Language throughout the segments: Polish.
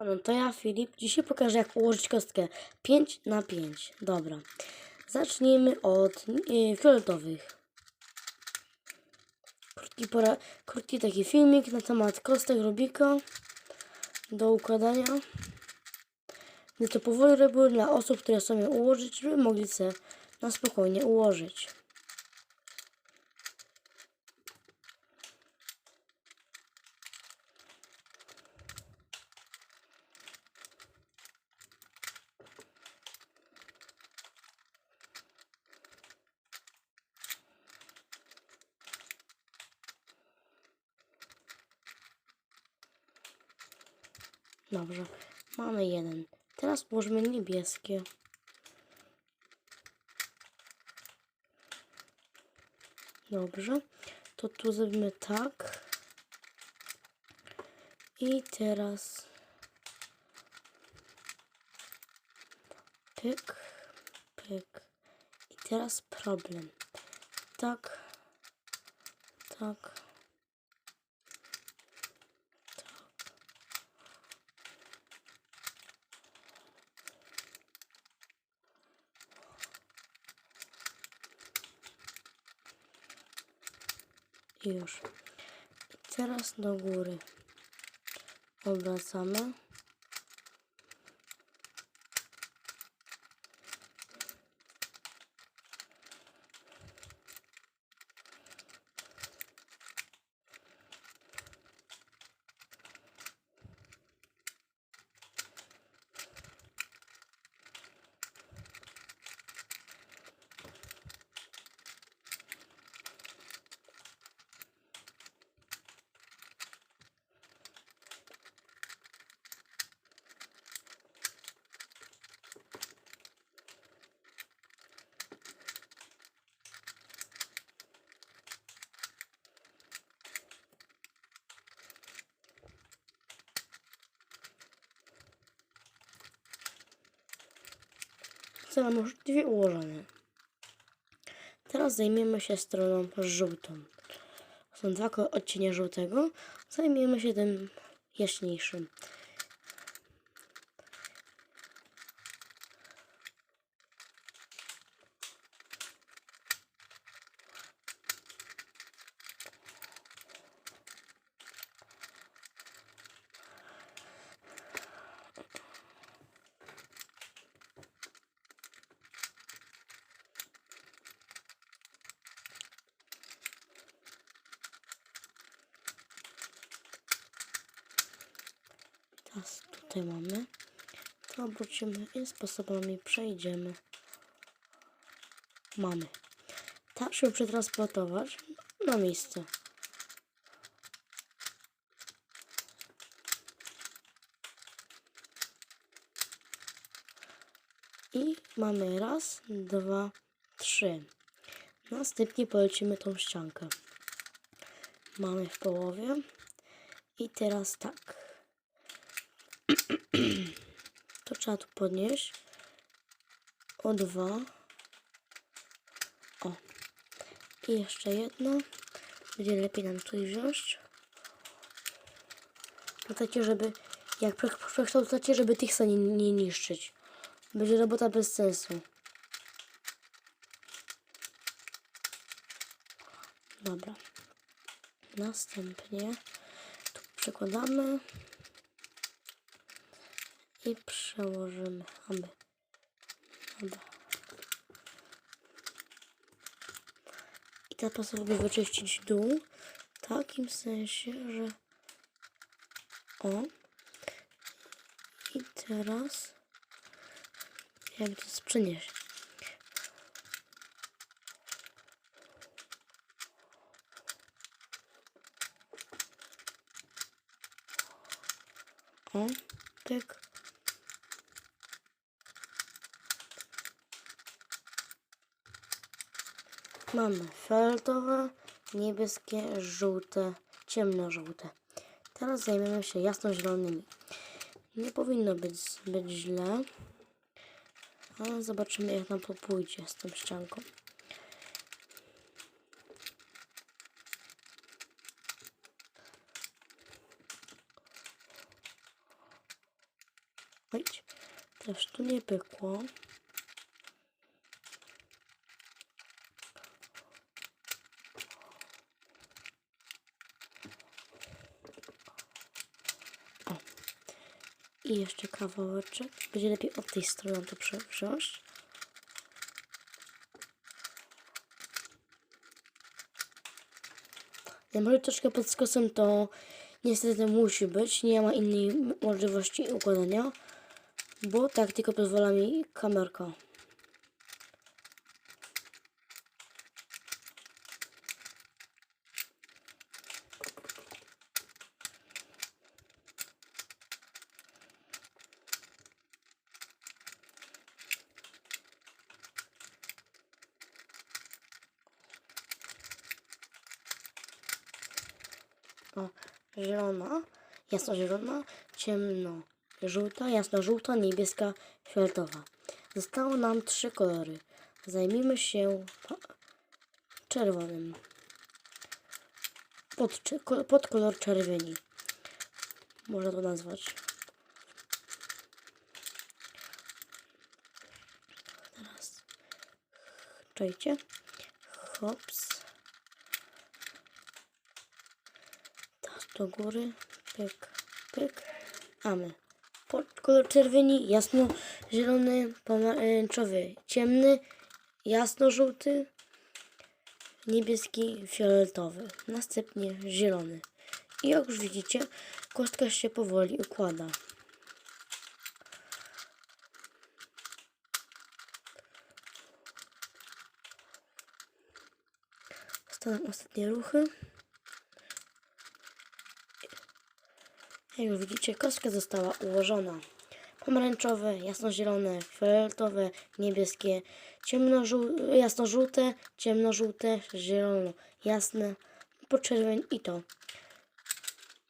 No to ja, Filip, dzisiaj pokażę, jak ułożyć kostkę 5 na 5. Dobra. Zacznijmy od yy, fioletowych. Krótki, pora, krótki taki filmik na temat kostek Rubika do układania. Gdy to powoli robię dla osób, które chcą je ułożyć, żeby mogli sobie na spokojnie ułożyć. Dobrze, mamy jeden. Teraz włożmy niebieskie. Dobrze, to tu zrobimy tak. I teraz pyk, pyk. I teraz problem. Tak, tak. Już. I teraz do góry. Obracamy. Co mam już dwie ułożone. Teraz zajmiemy się stroną żółtą. Są dwa odcienie żółtego. Zajmiemy się tym jaśniejszym. Teraz tutaj mamy. To obrócimy i sposobami przejdziemy. Mamy. Tak się przetransportować na miejsce. I mamy raz, dwa, trzy. Następnie polecimy tą ściankę. Mamy w połowie. I teraz tak. To trzeba tu podnieść. O dwa. O. I jeszcze jedno. Będzie lepiej nam tutaj wziąć. Pamiętajcie, żeby jak prze- przekształcacie, żeby tych nie, nie niszczyć. Będzie robota bez sensu. Dobra. Następnie tu przekładamy i przełożymy, aby. Dobra. I teraz pozwolę wyczyścić dół w takim sensie, że o i teraz jakby to przenieść. O, tak. Mamy fioletowe, niebieskie, żółte, ciemnożółte. Teraz zajmiemy się jasnozielonymi. Nie powinno być zbyt źle, ale zobaczymy jak nam to pójdzie z tą ścianką. Oj, też tu nie pykło. I jeszcze kawałeczek. Będzie lepiej od tej strony to wziąć. Jak może troszkę pod skosem, to niestety musi być. Nie ma innej możliwości układania, bo tak tylko pozwala mi kamerka. O, zielona, jasno-zielona, ciemno-żółta, jasno-żółta, niebieska, fioletowa. Zostało nam trzy kolory. Zajmijmy się czerwonym. Pod, pod kolor czerwieni. Można to nazwać. Teraz. Czajcie. Hops. Teraz do góry. Pyk, pyk. Mamy. Kolor czerwieni, jasno zielony, pomarańczowy, ciemny, jasno żółty, niebieski, fioletowy. Następnie zielony. I jak już widzicie, kostka się powoli układa. Zostaną ostatnie ruchy. Jak widzicie, kostka została ułożona. Pomarańczowe, jasnozielone, fioletowe, niebieskie, ciemnożół- jasnożółte, ciemnożółte, zielono, jasne, poczerwień i to.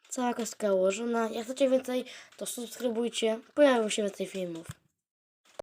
Cała kostka ułożona. Jak chcecie więcej, to subskrybujcie. Pojawią się więcej filmów.